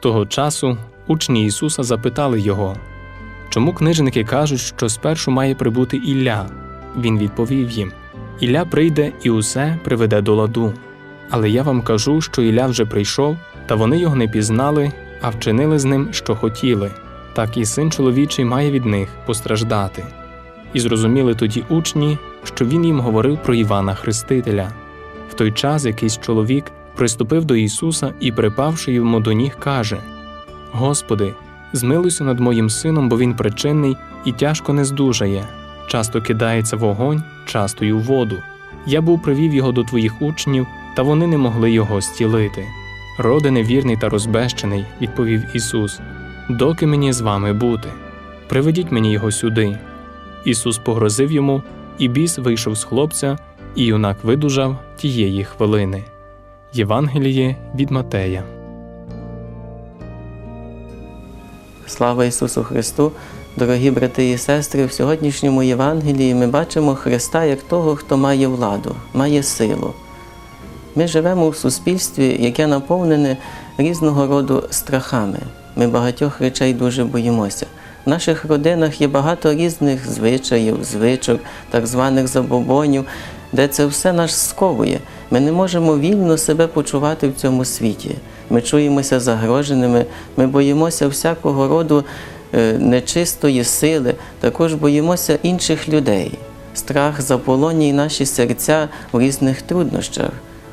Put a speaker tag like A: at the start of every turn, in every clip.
A: Того часу учні Ісуса запитали його, чому книжники кажуть, що спершу має прибути Ілля? Він відповів їм: Ілля прийде і усе приведе до ладу. Але я вам кажу, що Ілля вже прийшов, та вони його не пізнали, а вчинили з ним, що хотіли. Так і син чоловічий має від них постраждати. І зрозуміли тоді учні, що він їм говорив про Івана Хрестителя. В той час якийсь чоловік приступив до Ісуса і, припавши йому до ніг, каже: Господи, змилуйся над моїм сином, бо він причинний і тяжко не здужає, часто кидається в огонь, часто й у воду. Я був привів його до твоїх учнів, та вони не могли його стілити. Роде невірний та розбещений, відповів Ісус, доки мені з вами бути. Приведіть мені його сюди. Ісус погрозив йому, і біс вийшов з хлопця, і юнак видужав тієї хвилини. Євангеліє від Матея.
B: Слава Ісусу Христу! Дорогі брати і сестри, в сьогоднішньому Євангелії ми бачимо Христа як того, хто має владу, має силу. Ми живемо в суспільстві, яке наповнене різного роду страхами. Ми багатьох речей дуже боїмося. В наших родинах є багато різних звичаїв, звичок, так званих забобонів, де це все нас сковує. Ми не можемо вільно себе почувати в цьому світі. Ми чуємося загроженими, ми боїмося всякого роду е, нечистої сили, також боїмося інших людей. Страх заполонює наші серця в різних труднощах.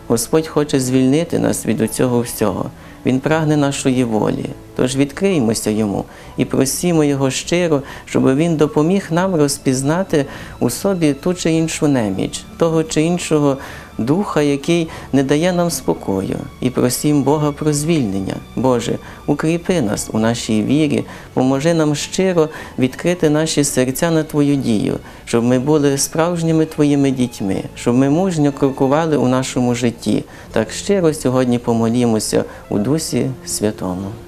B: Господь хоче звільнити нас від цього всього. Він прагне нашої волі. Тож відкриємося йому і просімо Його щиро, щоб Він допоміг нам розпізнати у собі ту чи іншу неміч, того чи іншого духа, який не дає нам спокою, і просім Бога про звільнення. Боже, укріпи нас у нашій вірі, поможи нам щиро відкрити наші серця на Твою дію, щоб ми були справжніми Твоїми дітьми, щоб ми мужньо крокували у нашому житті. Так щиро сьогодні помолімося у Дусі Святому.